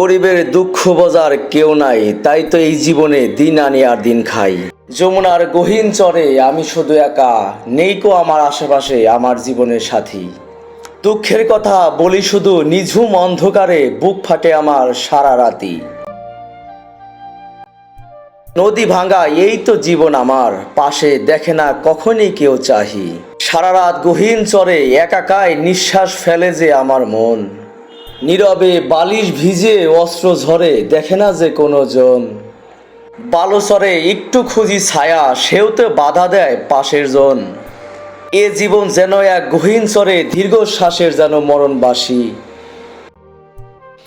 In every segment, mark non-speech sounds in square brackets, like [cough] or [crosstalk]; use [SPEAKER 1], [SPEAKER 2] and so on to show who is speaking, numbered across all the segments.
[SPEAKER 1] গরিবের দুঃখ বোঝার কেউ নাই, তাই তো এই জীবনে দিন আনি আর দিন খাই। যমুনার গহীন চরে আমি শুধু একা, নেই কো আমার আশেপাশে, আমার জীবনের সাথী। দুঃখের কথা বলি শুধু নিঝুম অন্ধকারে, বুক ফাটে আমার সারা রাতি। নদী ভাঙা, এই তো জীবন আমার, পাশে দেখে না কখনই কেউ চাহি। সারা রাত গহীন চরে একাকায় নিঃশ্বাস ফেলে যে আমার মন। নীরবে বালিশ ভিজে অস্ত্র ঝরে, দেখে না যে কোনো জন বালুচরে একটু খুঁজি ছায়া, সেও তো বাধা দেয় পাশের জন। এ জীবন যেন এক গহীন চরে, দীর্ঘশ্বাসের যেন মরণবাসী।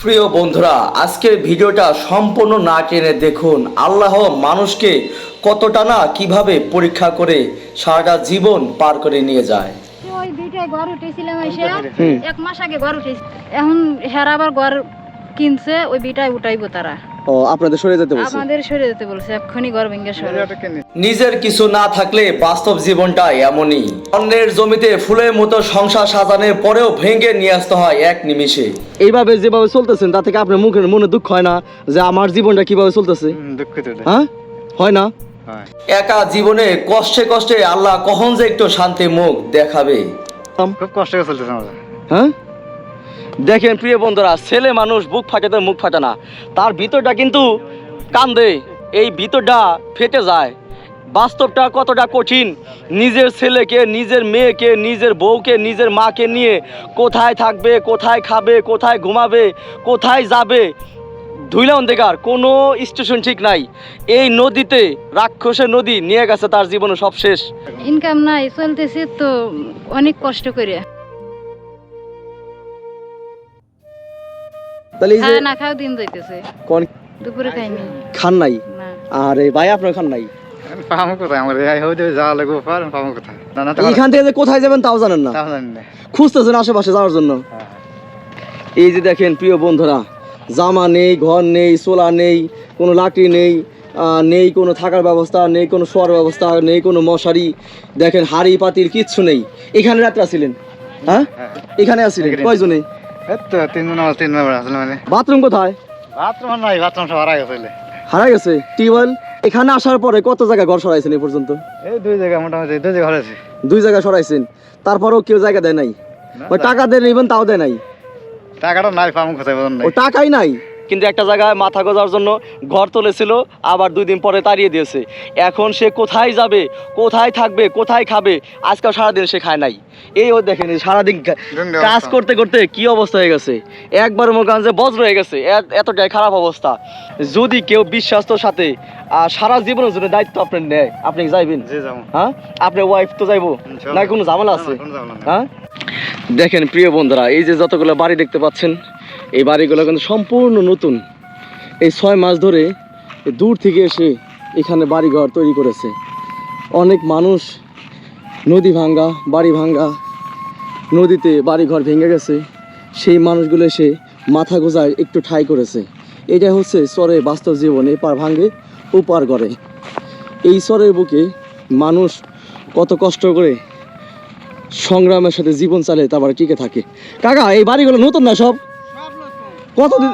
[SPEAKER 1] প্রিয় বন্ধুরা, আজকের ভিডিওটা সম্পূর্ণ না টেনে দেখুন। আল্লাহ মানুষকে কতটা না কীভাবে পরীক্ষা করে সারাটা জীবন পার করে নিয়ে যায়।
[SPEAKER 2] ঘর উঠেছিলাম এসে এক মাস আগে ঘর উঠেছি। এখন হের আবার ঘর কিনছে ওই বিটাই উঠাইবো তারা।
[SPEAKER 3] ও আপনাদের সরে যেতে বলছে?
[SPEAKER 2] আমাদের সরে যেতে বলছে এক্ষুনি ঘর ভেঙে সরে।
[SPEAKER 1] নিজের কিছু না থাকলে বাস্তব জীবনটা এমনই। অন্যের জমিতে ফুলের মতো সংসার সাজানোর পরেও ভেঙে নিয়ে আসতে হয় এক নিমিষে।
[SPEAKER 3] এইভাবে যেভাবে চলতেছেন তা থেকে আপনার মুখের মনে দুঃখ হয় না যে আমার জীবনটা কীভাবে চলতেছে?
[SPEAKER 4] দুঃখিত
[SPEAKER 3] হ্যাঁ? হয় না?
[SPEAKER 1] একা জীবনে কষ্টে কষ্টে আল্লাহ কখন যে একটু শান্তি মুখ দেখাবে।
[SPEAKER 4] খুব কষ্ট করে চলতেছে আমাদের।
[SPEAKER 3] হ্যাঁ? দেখেন প্রিয় বন্ধুরা ছেলে মানুষ বুক ফাটে তো মুখ ফাটে না। তার ভিতরটা কিন্তু কান্দে এই ভিতরটা ফেটে যায়। বাস্তবটা কতটা কঠিন? নিজের ছেলেকে নিজের মেয়েকে নিজের বউকে নিজের মাকে নিয়ে কোথায় থাকবে কোথায় খাবে কোথায় ঘুমাবে কোথায় যাবে ধুইলা অন্ধকার কোনো স্টেশন ঠিক নাই। এই নদীতে রাক্ষসের নদী নিয়ে গেছে তার জীবনে সব শেষ।
[SPEAKER 2] ইনকাম নাই চলতেছে তো অনেক কষ্ট করে।
[SPEAKER 3] তাহলে এই যে
[SPEAKER 2] না খাও দিন যাইতেছে।
[SPEAKER 3] কোন
[SPEAKER 2] দুপুরে খাইনি
[SPEAKER 3] খান নাই? আরে ভাই আপনার খান নাই? এইখান থেকে কোথায় যাবেন তাও জানেন না।
[SPEAKER 4] তাও জানি না।
[SPEAKER 3] খুঁজতেছেন আশেপাশে যাওয়ার জন্য।
[SPEAKER 4] হ্যাঁ,
[SPEAKER 3] এই যে দেখেন প্রিয় বন্ধুরা জামা নেই ঘর নেই সোলা নেই কোনো লাকড়ি নেই নেই কোনো থাকার ব্যবস্থা নেই কোনো শোয়ার ব্যবস্থা নেই কোনো মশারি। দেখেন হাড়ি পাতির কিচ্ছু নেই। এখানে রাত্রে আসছিলেন হ্যাঁ?
[SPEAKER 4] হ্যাঁ।
[SPEAKER 3] এখানে আসছিলেন
[SPEAKER 4] এখানে।
[SPEAKER 3] কয়জনে
[SPEAKER 4] মানে।
[SPEAKER 3] বাথরুম কোথায়?
[SPEAKER 4] বাথরুম নাই বাথরুম সব হারা গেছে
[SPEAKER 3] হারা গেছে? টিউবওয়েল? এখানে আসার পরে কত জায়গায় ঘর সরাইছেন এই পর্যন্ত?
[SPEAKER 4] এই দুই জায়গা মোটামুটি দুই জায়গা হয়েছে
[SPEAKER 3] দুই জায়গায় সরাইছেন। তারপরেও কেউ জায়গা দেয় নাই? টাকা দিয়ে নেবেন তাও দেয় নাই?
[SPEAKER 4] টাকাটা নাই পাবো কোথায়
[SPEAKER 3] ও টাকাই নাই? কিন্তু একটা জায়গায় মাথা গোজার জন্য ঘর তুলেছিল আবার দুই দিন পরে তাড়িয়ে দিয়েছে। এখন সে কোথায় যাবে কোথায় থাকবে কোথায় খাবে আজকাল সারাদিন সে খায় নাই। এই ও দেখেন সারাদিন কাজ করতে করতে কি অবস্থা হয়ে গেছে। একবার মোকান যে বজ্র হয়ে গেছে। এতটাই খারাপ অবস্থা। যদি কেউ বিশ্বাস্তর সাথে আহ, সারা জীবনের জন্য দায়িত্ব আপনি নেয় আপনি যাইবেন? হ্যাঁ? আপনার ওয়াইফ তো যাইবো। না কোনো ঝামেলা আছে। হ্যাঁ? দেখেন প্রিয় বন্ধুরা এই যে যতগুলো বাড়ি দেখতে পাচ্ছেন এই বাড়িগুলো কিন্তু সম্পূর্ণ নতুন। এই ছয় মাস ধরে দূর থেকে এসে এখানে বাড়িঘর তৈরি করেছে। অনেক মানুষ নদী ভাঙ্গা, বাড়ি ভাঙ্গা, নদীতে বাড়িঘর ভেঙে গেছে। সেই মানুষগুলো এসে মাথা গোজায় একটু ঠাই করেছে। এটা হচ্ছে চরে বাস্তব জীবন এপার ভাঙ্গে ওপার করে এই চরের বুকে মানুষ কত কষ্ট করে সংগ্রামের সাথে জীবন চালে তারপর টিকে থাকে। কাকা, এই বাড়িগুলো নতুন না সব? কতদিন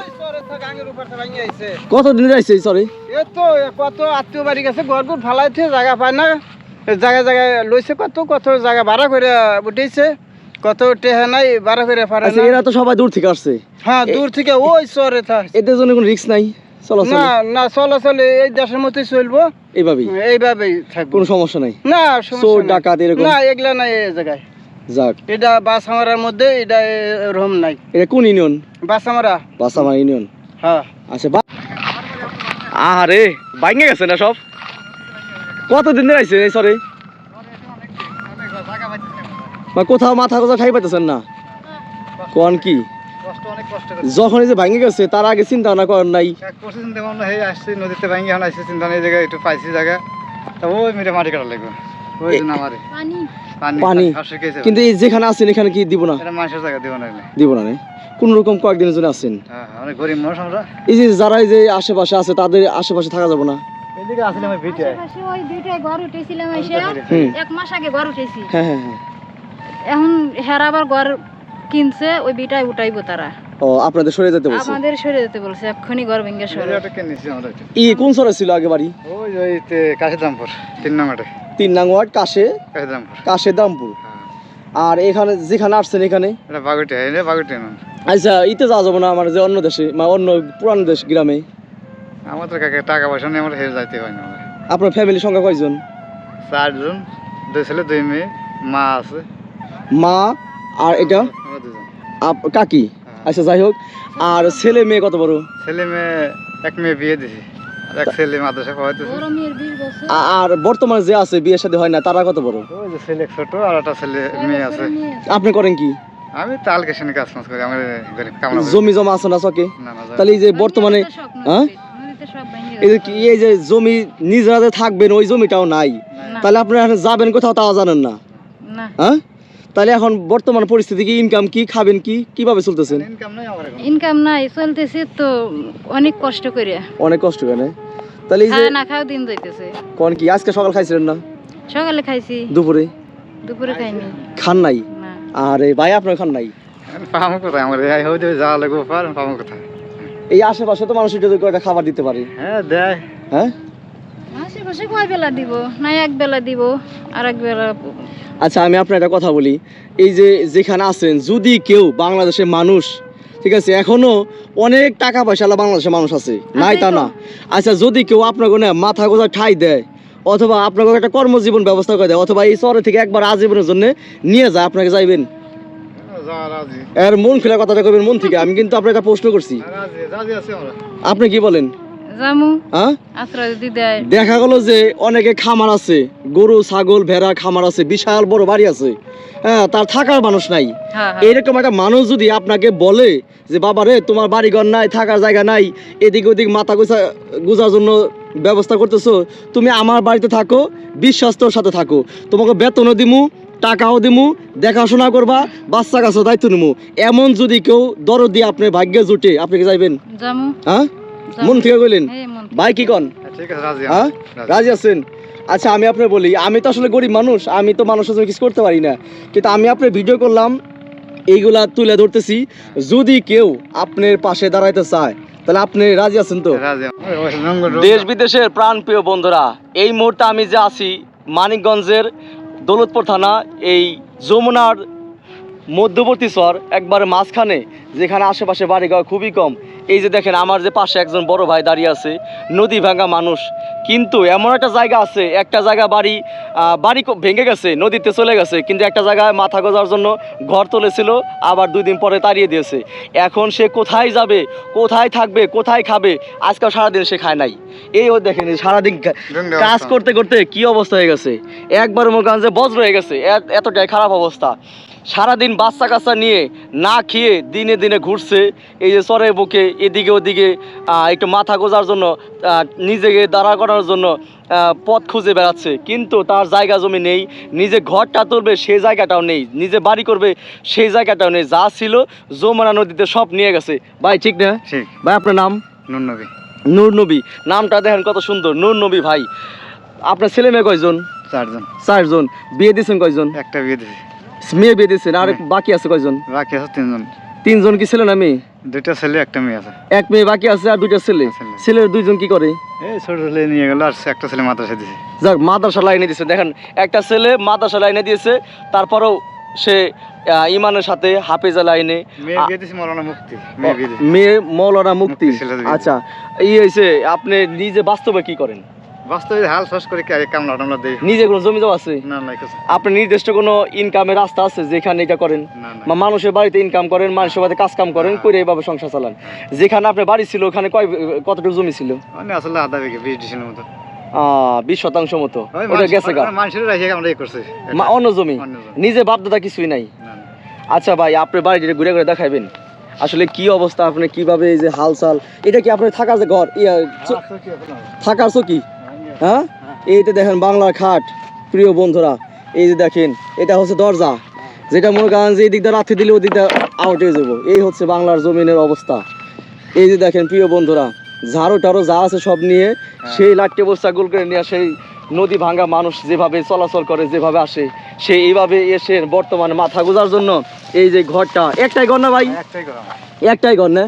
[SPEAKER 3] কতদিন যাইছে সরে
[SPEAKER 5] এ তো কত আত্মীয় বাড়ি গেছে ঘর ঘর ফালাইছে জায়গা পায় না। জায়গা জায়গায় লইছে কত কত জায়গা ভাড়া করে উঠেছে কত টেহা নাই ভাড়া করে ফারে
[SPEAKER 3] আচ্ছা এরা তো সবাই দূর থেকে আসছে।
[SPEAKER 5] হ্যাঁ দূর থেকে ওই শহরে থাক
[SPEAKER 3] এদের জন্য কোনো রিস্ক নাই চলো
[SPEAKER 5] না না চলাচলে এই দেশের মতোই চলবো।
[SPEAKER 3] এইভাবেই?
[SPEAKER 5] এইভাবেই থাকব।
[SPEAKER 3] কোনো সমস্যা নাই?
[SPEAKER 5] না
[SPEAKER 3] চোর
[SPEAKER 5] সমস্যা নাই।
[SPEAKER 3] ডাকাত এরকম?
[SPEAKER 5] না এগুলা নাই এই জায়গায়।
[SPEAKER 3] যাক।
[SPEAKER 5] এটা বাসামারার মধ্যে এটা নাই।
[SPEAKER 3] এটা কোন ইউনিয়ন?
[SPEAKER 5] বাসামারা।
[SPEAKER 3] বাসামা ইউনিয়ন।
[SPEAKER 5] হ্যাঁ।
[SPEAKER 3] আচ্ছা বা আরে ভাঙে গেছে না সব? কতদিন ধরে আইছে এই সরে? বা কোথাও মাথা কোথাও ঠাই পাইতেছেন না? কোন কি?
[SPEAKER 4] কষ্ট অনেক কষ্ট করে
[SPEAKER 3] যখন এই যে ভাঙে গেছে তার আগে চিন্তা ভাবনা করেন নাই?
[SPEAKER 4] চিন্তা ভাবনা হয়ে আসছি নদীতে ভাঙ্গি এখন আসছে চিন্তা নেই জায়গায় একটু পাইছি জায়গা। তা ওই মিটে মাটি কাটা লাগবে।
[SPEAKER 2] পানি।
[SPEAKER 4] পানি
[SPEAKER 3] পানি।
[SPEAKER 4] হাঁস শিখেছে
[SPEAKER 3] কিন্তু এই যেখানে আছেন এখানে কি দিব না?
[SPEAKER 4] এটা মানুষের জায়গা দিব না এগুলো।
[SPEAKER 3] দিব না নে? কোন রকম কয়েকদিনের জন্য আছেন।
[SPEAKER 4] হ্যাঁ অনেক গরিব মানুষ আমরা।
[SPEAKER 3] এই যে যারা এই যে আশেপাশে আছে তাদের আশেপাশে থাকা যাবে না।
[SPEAKER 2] এক মাস আগে ঘর উঠেছি।
[SPEAKER 3] হ্যাঁ হ্যাঁ হ্যাঁ।
[SPEAKER 2] এখন হের আবার ঘর কিনছে ওই বিটাই উঠাইবো তারা।
[SPEAKER 3] ও আপনাদের সরে যেতে বলছে?
[SPEAKER 2] আমাদের সরে যেতে বলছে এক্ষুনি ঘর ভেঙে সরে।
[SPEAKER 3] ই কোন সরে ছিল আগে বাড়ি?
[SPEAKER 4] ওই ওই তে- কাশিদামপুর তিন নম্বরে
[SPEAKER 3] তিন নাং ওয়ার্ড কাশে
[SPEAKER 4] কাশিদামপুর।
[SPEAKER 3] কাশে দামপুর
[SPEAKER 4] হ্যাঁ।
[SPEAKER 3] আর এখানে যেখানে আসছেন এখানে?
[SPEAKER 4] এটা বাগুটিয়া এটা বাগুটিয়া না
[SPEAKER 3] আচ্ছা ইতে যাওয়া যাব না আমার যে অন্য দেশে মানে অন্য পুরান দেশ গ্রামে?
[SPEAKER 4] আমাদের কাকে টাকা পয়সা নেই আমরা হেরে যাইতে হয় না
[SPEAKER 3] আপনার ফ্যামিলির সংখ্যা কয়জন?
[SPEAKER 4] চারজন দুই ছেলে দুই মেয়ে মা আছে।
[SPEAKER 3] মা আর এটা? আপ- কাকি? আচ্ছা যাই হোক। আর ছেলে মেয়ে কত বড়?
[SPEAKER 4] ছেলে মেয়ে এক মেয়ে বিয়ে দিছি। আর এক ছেলে মাদ্রাসা পড়াইতেছে।
[SPEAKER 2] বড় মেয়ের বিশ বছর।
[SPEAKER 3] আ- আর বর্তমানে যে আছে বিয়ের সাথে হয় না তারা কত বড়?
[SPEAKER 4] ওই যে ছেলে ছোট আর একটা ছেলে মেয়ে আছে।
[SPEAKER 3] আপনি করেন কি?
[SPEAKER 4] আমি তাল কেশনে কাজ ফাজ করি আমার কামলা
[SPEAKER 3] জমি জমা আছে না চকে? তাহলে এই যে বর্তমানে হ্যাঁ? এই যে কি এই যে জমি নিজেরা যে থাকবেন ওই জমিটাও নাই। তাহলে আপনারা যাবেন কোথাও তাও জানেন না?
[SPEAKER 2] না।
[SPEAKER 3] হ্যাঁ তাহলে এখন বর্তমান পরিস্থিতি কি? ইনকাম কি? খাবেন কি? কীভাবে চলতেছেন?
[SPEAKER 4] ইনকাম নাই আমার এখন
[SPEAKER 2] ইনকাম নাই চলতেছে তো অনেক কষ্ট করে।
[SPEAKER 3] অনেক কষ্ট করে তাহলে এই যে
[SPEAKER 2] খাওয়া না খাওয়া দিন যাইতেছে।
[SPEAKER 3] কোন কি? আজকে সকাল খাইছিলেন না?
[SPEAKER 2] সকালে খাইছি।
[SPEAKER 3] দুপুরে?
[SPEAKER 2] দুপুরে খাইনি।
[SPEAKER 3] খান নাই?
[SPEAKER 2] না।
[SPEAKER 3] আরে ভাই আপনার খান নাই?
[SPEAKER 4] পাবো কোথায়? আমার এই হইতে যাওয়া লাগবে পার পাবো কোথায়?
[SPEAKER 3] এই আশেপাশে তো মানুষ এটা কয়টা খাবার দিতে পারে।
[SPEAKER 4] হ্যাঁ দেয়।
[SPEAKER 3] হ্যাঁ?
[SPEAKER 2] আশেপাশে কয় বেলা দিব? না এক বেলা দিব আর এক বেলা
[SPEAKER 3] আচ্ছা আমি আপনার একটা কথা বলি। এই যে যেখানে আছেন যদি কেউ বাংলাদেশের মানুষ ঠিক আছে এখনও অনেক টাকা পয়সা বাংলাদেশের মানুষ আছে নাই তা না? আচ্ছা যদি কেউ আপনাকে না মাথা গোজা ঠাই দেয় অথবা আপনাকে একটা কর্মজীবন ব্যবস্থা করে দেয় অথবা এই শহরে থেকে একবার আজীবনের জন্য নিয়ে যায় আপনাকে যাইবেন? এর মন খোলা কথাটা কবেন মন থেকে আমি কিন্তু আপনার একটা প্রশ্ন করছি।
[SPEAKER 4] রাজি রাজি আছে আমরা।
[SPEAKER 3] আপনি কি বলেন? দেখা গেল যে অনেকে খামার আছে গরু ছাগল ভেড়া খামার আছে বিশাল বড় বাড়ি আছে। হ্যাঁ তার থাকার মানুষ নাই।
[SPEAKER 2] হ্যাঁ হ্যাঁ।
[SPEAKER 3] একটা মানুষ যদি আপনাকে বলে যে বাবা রে তোমার বাড়িঘর নাই থাকার জায়গা নাই এদিক ওদিক মাথা গুছা গুজার জন্য ব্যবস্থা করতেছো তুমি আমার বাড়িতে থাকো বিশ্বাস্তর সাথে থাকো। তোমাকে বেতনও দিমু টাকাও দিমু দেখাশোনা করবা বাচ্চা কাছে দায়িত্ব নিমু। এমন যদি কেউ দরদ দিয়ে আপনার ভাগ্যে জুটে আপনি কি যাইবেন? হ্যাঁ। মন থেকে কইলেন? ভাই কি কন?
[SPEAKER 4] হ্যাঁ, ঠিক আছে রাজি
[SPEAKER 3] হ্যাঁ?
[SPEAKER 4] রাজি।
[SPEAKER 3] আছেন? আচ্ছা আমি আপনার বলি আমি তো আসলে গরিব মানুষ আমি তো মানুষের জন্য কিছু করতে পারি না। কিন্তু আমি আপনার ভিডিও করলাম এইগুলা তুলে ধরতেছি যদি কেউ আপনার পাশে দাঁড়াইতে চায় তাহলে আপনি রাজি আছেন তো। দেশ বিদেশের প্রাণ প্রিয় বন্ধুরা এই মুহূর্তে আমি যে আছি মানিকগঞ্জের দৌলতপুর থানা এই যমুনার মধ্যবর্তী চর একবারে মাঝখানে যেখানে আশেপাশে বাড়িঘর খুবই কম। এই যে দেখেন আমার যে পাশে একজন বড় ভাই দাঁড়িয়ে আছে নদী ভাঙা মানুষ। কিন্তু এমন একটা জায়গা আছে একটা জায়গা বাড়ি বাড়ি ভেঙে গেছে নদীতে চলে গেছে কিন্তু একটা জায়গায় মাথা গোজার জন্য ঘর তুলেছিল আবার দুই দিন পরে তাড়িয়ে দিয়েছে। এখন সে কোথায় যাবে কোথায় থাকবে কোথায় খাবে আজকাল সারাদিন সে খায় নাই। এই ও দেখেন সারাদিন কাজ করতে করতে কি অবস্থা হয়ে গেছে। একবার মনে যে বজ্র হয়ে গেছে এতটাই খারাপ অবস্থা। সারাদিন বাচ্চা কাচ্চা নিয়ে না খেয়ে দিনে দিনে ঘুরছে। এই যে চরের বুকে এদিকে ওদিকে একটু মাথা গোজার জন্য নিজেকে দাঁড়া করার জন্য পথ খুঁজে বেড়াচ্ছে। কিন্তু তার জায়গা জমি নেই নিজে ঘরটা তুলবে সেই জায়গাটাও নেই। নিজে বাড়ি করবে সেই জায়গাটাও নেই। যা ছিল যমুনা নদীতে সব নিয়ে গেছে। ভাই ঠিক না? ভাই আপনার নাম?
[SPEAKER 4] নুন নবী।
[SPEAKER 3] নূর নবী। নামটা দেখেন কত সুন্দর। নূর নবী ভাই। আপনার ছেলে মেয়ে কয়জন?
[SPEAKER 4] চারজন।
[SPEAKER 3] চারজন। বিয়ে দিয়েছেন কয়জন?
[SPEAKER 4] একটা বিয়ে দিছি
[SPEAKER 3] মেয়ে বিয়ে দিয়েছেন আর
[SPEAKER 4] হ্যাঁ।
[SPEAKER 3] বাকি আছে কয়জন?
[SPEAKER 4] বাকি আছে তিনজন।
[SPEAKER 3] তিনজন কি ছেলে না মেয়ে?
[SPEAKER 4] দুইটা ছেলে একটা মেয়ে আছে।
[SPEAKER 3] এক মেয়ে বাকি আছে আর দুইটা ছেলে।
[SPEAKER 4] ছেলে।
[SPEAKER 3] ছেলের দুইজন কি করে?
[SPEAKER 4] এই ছোট ছেলে নিয়ে গেল আর একটা ছেলে মাদ্রাসা দিছে।
[SPEAKER 3] যাক মাদ্রাসা লাইনে দিয়েছে দেখেন একটা ছেলে মাদ্রাসা লাইনে দিয়েছে তারপরেও সে ইমানের সাথে হাফেজা লাইনে মেয়ে মৌলানা মুক্তি। আচ্ছা এই হয়েছে আপনি নিজে বাস্তবে কি করেন?
[SPEAKER 4] বাস্তবে হাল ফাস করে কি কামলা টামলা দেই
[SPEAKER 3] নিজে কোনো জমি জমা আছে?
[SPEAKER 4] না না কিছু
[SPEAKER 3] নির্দিষ্ট কোনো ইনকামের রাস্তা আছে যেখানে এটা করেন?
[SPEAKER 4] না না।
[SPEAKER 3] বা মানুষের বাড়িতে ইনকাম করেন মানুষের বাড়িতে কাজ কাম করেন করে এইভাবে সংসার চালান। যেখানে আপনার বাড়ি ছিল ওখানে কয় কতটুকু জমি ছিল?
[SPEAKER 4] মানে আসলে আধা বিঘে বিশ ডিসের মতো।
[SPEAKER 3] বিশ শতাংশ মতো। ওটা গেছে অন্য জমি? নিজে বাপ দাদা কিছুই নাই। আচ্ছা ভাই আপনার বাড়ি ঘুরে ঘুরে দেখাবেন আসলে কি অবস্থা আপনি কীভাবে এই যে হাল চাল এটা কি আপনার থাকার যে ঘর? ইয়া থাকার চকি হ্যাঁ? এইটা দেখেন বাংলার খাট প্রিয় বন্ধুরা। এই যে দেখেন এটা হচ্ছে দরজা। যেটা মনে করেন যে এই দিকটা রাত্রি দিলে ওই দিকটা আউট হয়ে যাব। এই হচ্ছে বাংলার জমিনের অবস্থা। এই যে দেখেন প্রিয় বন্ধুরা ঝাড়ু টাড়ু যা আছে সব নিয়ে সেই লাটকে বস্তা গোল করে নিয়ে সেই নদী ভাঙ্গা মানুষ যেভাবে চলাচল করে যেভাবে আসে সে এইভাবে এসে বর্তমানে মাথা গোজার জন্য এই যে ঘরটা। একটাই ঘর না ভাই?
[SPEAKER 4] একটাই
[SPEAKER 3] ঘর না?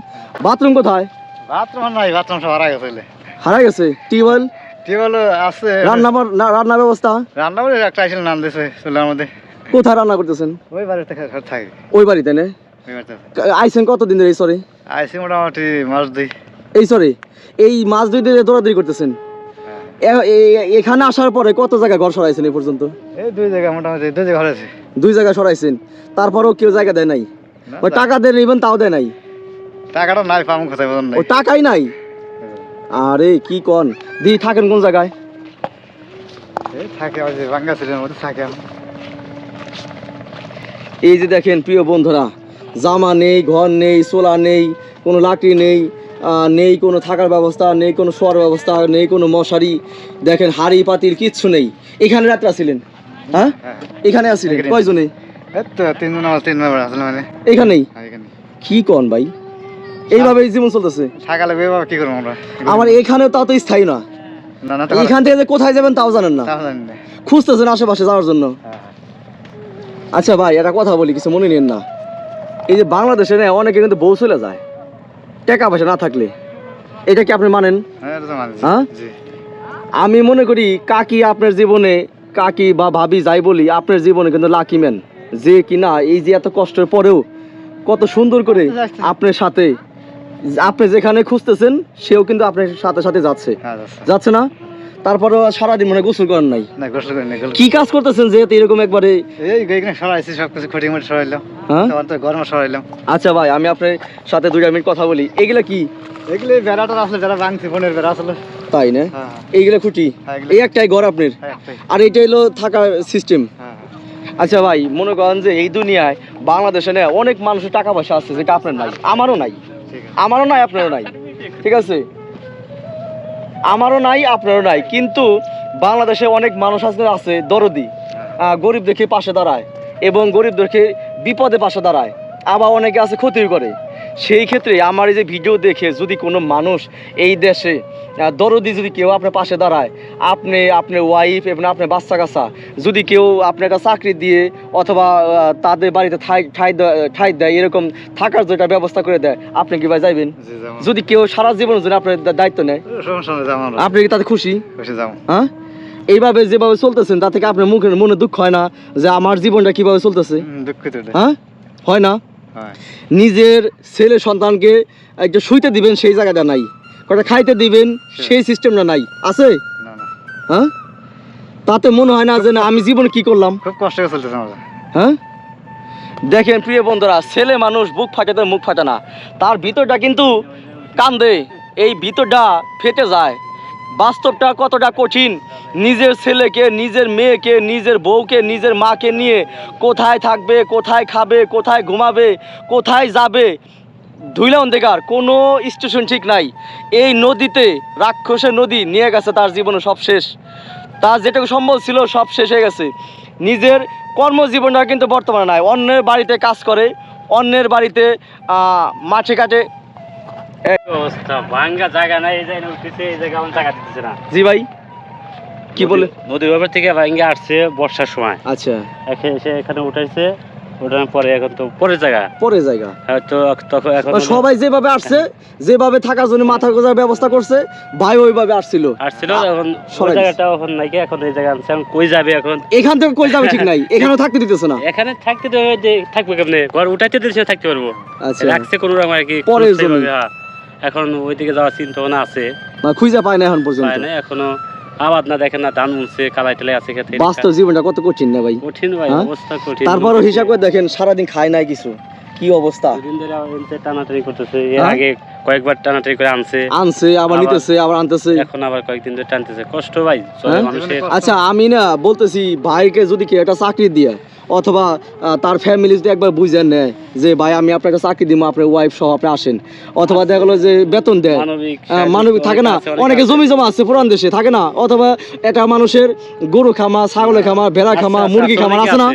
[SPEAKER 3] বাথরুম কোথায়?
[SPEAKER 4] বাথরুম নাই বাথরুম সব হারা গেছে।
[SPEAKER 3] হারা গেছে। টিউবওয়েল?
[SPEAKER 4] টিউবওয়েল আছে।
[SPEAKER 3] রান্না না- রান্নার ব্যবস্থা?
[SPEAKER 4] রান্না বলে একটা আইসিল নাম দিয়েছে চুলার মধ্যে।
[SPEAKER 3] কোথায় রান্না করতেছেন?
[SPEAKER 4] ওই বাড়িতে খা-
[SPEAKER 3] ওই বাড়িতে না? আইসেন কতদিন ধরে এই সরে
[SPEAKER 4] আইসি মোটামুটি মাস দুই।
[SPEAKER 3] এই সরে এই মাছ দুই দৌড়াদৌড়ি করতেছেন? এ- এখানে আসার পরে কত জায়গায় ঘর সরাইছেন এই পর্যন্ত?
[SPEAKER 4] এই দুই জায়গা মোটামুটি দুই জায়গা হয়েছে
[SPEAKER 3] দুই জায়গায় সরাইছেন। তারপরেও কেউ জায়গা দেয় নাই? ওই টাকা দেন ইভেন তাও দেয় নাই?
[SPEAKER 4] টাকাটা নাই পাম কোথায় বলুন নাই।
[SPEAKER 3] ও টাকাই নাই? আরে কি কন? দি থাকেন কোন জায়গায়?
[SPEAKER 4] এই থাকে যে
[SPEAKER 3] দেখেন প্রিয় বন্ধুরা জামা নেই ঘর নেই সোলা নেই কোনো লাকড়ি নেই নেই কোনো থাকার ব্যবস্থা নেই কোনো শোয়ার ব্যবস্থা নেই কোনো মশারি। দেখেন হাড়ি পাতির কিচ্ছু নেই। এখানে রাত্রে আসছিলেন হ্যাঁ?
[SPEAKER 4] হ্যাঁ।
[SPEAKER 3] এখানে আসছিলেন
[SPEAKER 4] এখানে।
[SPEAKER 3] কয়জনে?
[SPEAKER 4] তিনজন মানে।
[SPEAKER 3] এখানেই?
[SPEAKER 4] হ্যাঁ,
[SPEAKER 3] কি কন ভাই? এইভাবে জীবন চলতেছে।
[SPEAKER 4] বেয়ে বাবা কি করব আমরা?
[SPEAKER 3] আমার এখানেও তাও তো স্থায়ী না।
[SPEAKER 4] তো
[SPEAKER 3] এখান থেকে যে কোথায় যাবেন তাও জানেন না। খুঁজতেছেন আশেপাশে যাওয়ার জন্য।
[SPEAKER 4] হ্যাঁ,
[SPEAKER 3] আচ্ছা ভাই একটা কথা বলি কিছু মনে নেন না। এই যে বাংলাদেশে না অনেকে কিন্তু বউ চলে যায়। টাকা পয়সা না থাকলে। এটা কি আপনি মানেন?
[SPEAKER 4] হ্যাঁ তো
[SPEAKER 3] হ্যাঁ? আমি মনে করি কাকি আপনার জীবনে কাকি বা ভাবি যাই বলি আপনার জীবনে কিন্তু লাকি ম্যান যে কিনা এই যে এত কষ্টের পরেও কত সুন্দর করে আপনার সাথে আপনি যেখানে খুঁজতেছেন সেও কিন্তু আপনার সাথে সাথে যাচ্ছে।
[SPEAKER 4] হ্যাঁ যাচ্ছে।
[SPEAKER 3] না? তারপরেও সারাদিন মনে হয় গোসল করেন নাই। কি কাজ করতেছেন যেহেতু এরকম একবারে?
[SPEAKER 4] সরাইছি সব কিছু খুঁটি মুটি সরাইলাম গরমে সরাইলাম
[SPEAKER 3] আচ্ছা ভাই আমি আপনার সাথে দুইটা মিনিট কথা বলি। এগুলা কি?
[SPEAKER 4] এগুলো বেড়াটা আসলে বেড়া ভাঙছি বোনের বেড়া আসলে।
[SPEAKER 3] তাই না?
[SPEAKER 4] হ্যাঁ।
[SPEAKER 3] এইগুলা খুঁটি?
[SPEAKER 4] হ্যাঁ,
[SPEAKER 3] এই একটাই ঘর আপনার? আর এটা হলো থাকার সিস্টেম আচ্ছা ভাই মনে করেন যে এই দুনিয়ায় বাংলাদেশে না অনেক মানুষের টাকা পয়সা আছে যেটা আপনার নাই আমারও নাই। আমারও নাই, আপনারও নাই। ঠিক আছে? আমারও নাই, আপনারও নাই। কিন্তু বাংলাদেশে অনেক মানুষ আজকে আছে, দরদি। গরিব দেখে পাশে দাঁড়ায় এবং গরিব দেখে বিপদে পাশে দাঁড়ায়। আবার অনেকে আছে ক্ষতি করে। সেই ক্ষেত্রে আমার এই যে ভিডিও দেখে যদি কোনো মানুষ এই দেশে দরদি যদি কেউ আপনার পাশে দাঁড়ায় আপনি আপনার ওয়াইফ এবং আপনার বাচ্চা কাচ্চা যদি কেউ আপনার একটা চাকরি দিয়ে অথবা তাদের বাড়িতে ঠাই ঠাই দেয়- ঠাই দেয় এরকম থাকার যেটা ব্যবস্থা করে দেয় আপনি কি ভাই যাইবেন? যদি কেউ সারা জীবন যদি আপনার দায়িত্ব নেয় আপনি কি তাতে খুশি? হ্যাঁ? এইভাবে যেভাবে চলতেছেন তা থেকে আপনার মুখের মনে দুঃখ হয় না যে আমার জীবনটা কীভাবে চলতেছে? হ্যাঁ? হয় না? নিজের ছেলে সন্তানকে একটা শুইতে দিবেন সেই জায়গাটা নাই। কটা খাইতে দিবেন সেই সিস্টেমটা নাই। আছে? হ্যাঁ? তাতে মনে হয় না যে না আমি জীবনে কি করলাম?
[SPEAKER 4] খুব কষ্ট চলতেছে
[SPEAKER 3] হ্যাঁ? দেখেন প্রিয় বন্ধুরা ছেলে মানুষ বুক ফাটে তো মুখ ফাটে না। তার ভিতরটা কিন্তু কান্দে এই ভিতরটা ফেটে যায়। বাস্তবটা কতটা কঠিন? নিজের ছেলেকে, নিজের মেয়েকে, নিজের বউকে, নিজের মাকে নিয়ে কোথায় থাকবে, কোথায় খাবে, কোথায় ঘুমাবে, কোথায় যাবে? ধুইলা অন্ধকার, কোনো স্টেশন ঠিক নাই। এই নদীতে রাক্ষসের নদী নিয়ে গেছে তার জীবনে সব শেষ। তার যেটুকু সম্বল ছিল সব শেষ হয়ে গেছে। নিজের কর্মজীবনটা কিন্তু বর্তমানে নাই। অন্যের বাড়িতে কাজ করে, অন্যের বাড়িতে মাঠে কাটে জি ভাই কি বলে?
[SPEAKER 6] নদীর ব্যাপার থেকে ভাঙ্গা আসছে বর্ষার সময়।
[SPEAKER 3] আচ্ছা।
[SPEAKER 6] এসে এখানে উঠাইছে ওঠানোর পরে এখন তো পরের জায়গা।
[SPEAKER 3] পরে জায়গা।
[SPEAKER 6] হয়তো তখন এখন
[SPEAKER 3] সবাই যেভাবে আসছে যেভাবে থাকার জন্য মাথা গোজার ব্যবস্থা করছে ভাই ওইভাবে আসছিল।
[SPEAKER 6] আসছিল এখন জায়গাটা এখন এখন এই জায়গা আনছে এখন কই যাবে এখন?
[SPEAKER 3] এখান থেকে কই যাবে ঠিক নাই [laughs] এখানেও থাকতে দিতেছে না।
[SPEAKER 6] এখানে থাকতে থাকবে কেমনে? ঘর উঠাইতে দিলে থাকতে পারব।
[SPEAKER 3] আচ্ছা।
[SPEAKER 6] রাখছে কোনো রকম আর কি
[SPEAKER 3] জমি।
[SPEAKER 6] হ্যাঁ। এখন ওইদিকে যাওয়ার চিন্তা ভাবনা আছে
[SPEAKER 3] খুঁজে পায় না এখন পর্যন্ত?
[SPEAKER 6] পায় না এখনও আবাদ না দেখেন না ধান মুনছে কালাই টালাই আছে খেতে।
[SPEAKER 3] বাস্তব জীবনটা কত কঠিন না ভাই?
[SPEAKER 6] কঠিন ভাই
[SPEAKER 3] হ্যাঁ?
[SPEAKER 6] অবস্থা কঠিন।
[SPEAKER 3] তারপরও হিসাব করে দেখেন সারাদিন খায় নাই কিছু। কি অবস্থা?
[SPEAKER 6] দুদিন ধরে এমনিতে টানাটানি করতেছে। এর
[SPEAKER 3] হ্যাঁ?
[SPEAKER 6] আগে কয়েকবার টানাটানি করে আনছে।
[SPEAKER 3] আনছে আবার নিতেছে আবার আনতেছে।
[SPEAKER 6] এখন আবার কয়েকদিন ধরে টানতেছে। কষ্ট ভাই চলে
[SPEAKER 3] হ্যাঁ?
[SPEAKER 6] মানুষের।
[SPEAKER 3] আচ্ছা আমি না বলতেছি ভাইকে যদি কি একটা চাকরি দিয়ে অথবা তার ফ্যামিলি যদি একবার বুঝে নেয় যে ভাই আমি আপনাকে চাকরি দিব আপনার ওয়াইফ সহ আপনি আসেন। অথবা দেখা গেলো যে বেতন দেয়।
[SPEAKER 6] মানবিক
[SPEAKER 3] থাকে না।
[SPEAKER 6] অনেকে
[SPEAKER 3] জমি জমা আছে পুরান দেশে থাকে না। অথবা একটা মানুষের গরু খামা ছাগলের খামা ভেড়া
[SPEAKER 6] আচ্ছা,
[SPEAKER 3] খামা
[SPEAKER 6] আচ্ছা,
[SPEAKER 3] মুরগি
[SPEAKER 6] অনেকে
[SPEAKER 3] আছে না।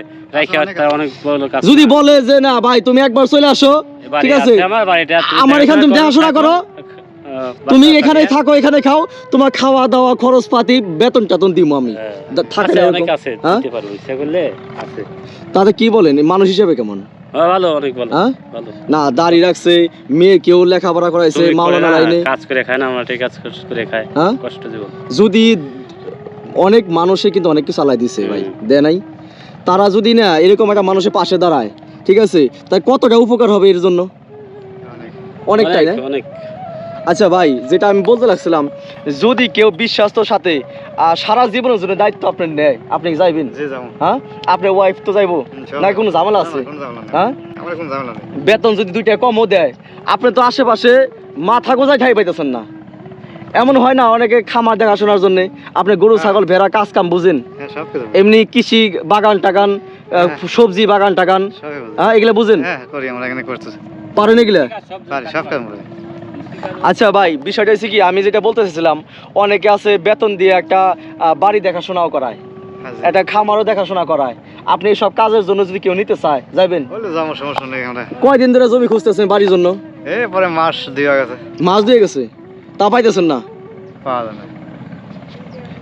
[SPEAKER 3] যদি বলে যে না ভাই তুমি একবার চলে আসো ঠিক আছে?
[SPEAKER 6] আমার
[SPEAKER 3] এখানে তুমি
[SPEAKER 6] দেখাশোনা
[SPEAKER 3] করো। তুমি এখানে থাকো। এখানে খাও। তোমার খাওয়া দাওয়া খরচ পাতি বেতন টেতন দিব আমি
[SPEAKER 6] হ্যাঁ।
[SPEAKER 3] থাকে
[SPEAKER 6] আছে
[SPEAKER 3] হ্যাঁ? তাতে কি বলেন মানুষ হিসেবে কেমন?
[SPEAKER 6] হ্যাঁ, ভালো অনেক ভালো
[SPEAKER 3] না দাড়ি রাখছে মেয়ে কেউ লেখাপড়া করাইছে মাওলানা লাইনে।
[SPEAKER 6] কাজ করে খায় না মাঠে কাজ করে খায় কষ্ট জীবন
[SPEAKER 3] যদি অনেক মানুষে কিন্তু অনেক কিছু চালাই দিছে ভাই দেয় নাই? তারা যদি না এরকম একটা মানুষের পাশে দাঁড়ায় ঠিক আছে? তাই কতটা উপকার হবে এর জন্য? অনেকটাই না?
[SPEAKER 6] অনেক।
[SPEAKER 3] আচ্ছা ভাই যেটা আমি বলতে লাগছিলাম যদি কেউ বিশ্বাস্তর সাথে সারা জীবনের জন্য দায়িত্ব আপনার নেয় আপনি যাইবেন? হ্যাঁ? আপনার ওয়াইফ তো যাইবো? না কোনো ঝামেলা আছে? হ্যাঁ? বেতন যদি দুইটা কমও দেয় আপনি তো আশেপাশে মাথা গোজায় ঠাই পাইতেছেন না। এমন হয় না অনেকে খামার দেখাশোনার জন্য আপনি গরু ছাগল ভেড়া কাজ কাম বুঝেন।
[SPEAKER 4] হ্যাঁ
[SPEAKER 3] এমনি কৃষি বাগান টাগান
[SPEAKER 4] হ্যাঁ।
[SPEAKER 3] সবজি বাগান টাগান। হ্যাঁ এগুলা বুঝেন?
[SPEAKER 4] হ্যাঁ
[SPEAKER 3] পারেন এগুলা?
[SPEAKER 4] সব কাজ করি।
[SPEAKER 3] আচ্ছা ভাই বিষয়টা হচ্ছে কি আমি যেটা বলতে চাইছিলাম অনেকে আছে বেতন দিয়ে একটা বাড়ি দেখাশোনাও করায়। একটা খামারও দেখাশোনা করায়। আপনি সব কাজের জন্য যদি কেউ নিতে চায় যাবেন
[SPEAKER 4] সমস্যা নেই আমরা।
[SPEAKER 3] কয়দিন ধরে জমি খুঁজতেছেন বাড়ির জন্য?
[SPEAKER 4] এই পরে মাস দিয়ে গেছে।
[SPEAKER 3] মাস দিয়ে গেছে? তা পাইতেছেন না?
[SPEAKER 4] পাওয়া যায় না।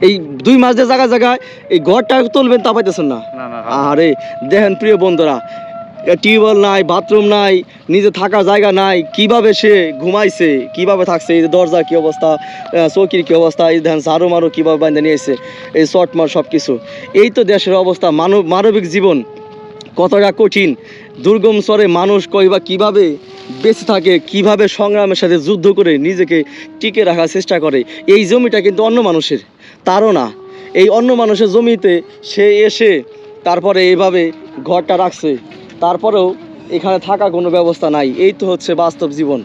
[SPEAKER 3] এই দুই মাস দিয়ে জায়গায় জায়গায় এই ঘরটা তুলবেন তা পাইতেছেন না। আরে দেখেন প্রিয় বন্ধুরা টিউবওয়েল নাই, বাথরুম নাই, নিজে থাকার জায়গা নাই, কীভাবে সে ঘুমাইছে, কীভাবে থাকছে, এই যে দরজা কি অবস্থা চৌকির কী অবস্থা, এই ধ্যান, ঝাড়ু মারো কীভাবে বাঁধে নিয়েছে, এই শর্ট মার সব কিছু এই তো দেশের অবস্থা, মানব, মানবিক জীবন কতটা কঠিন। দুর্গম স্বরে মানুষ কই বা কীভাবে বেঁচে থাকে, কীভাবে সংগ্রামের সাথে যুদ্ধ করে নিজেকে টিকে রাখার চেষ্টা করে, এই জমিটা কিন্তু অন্য মানুষের, তারও না। এই অন্য মানুষের জমিতে সে এসে তারপরে এইভাবে ঘরটা রাখছে। তারপরেও এখানে থাকার কোনো ব্যবস্থা নাই। এই তো হচ্ছে বাস্তব জীবন।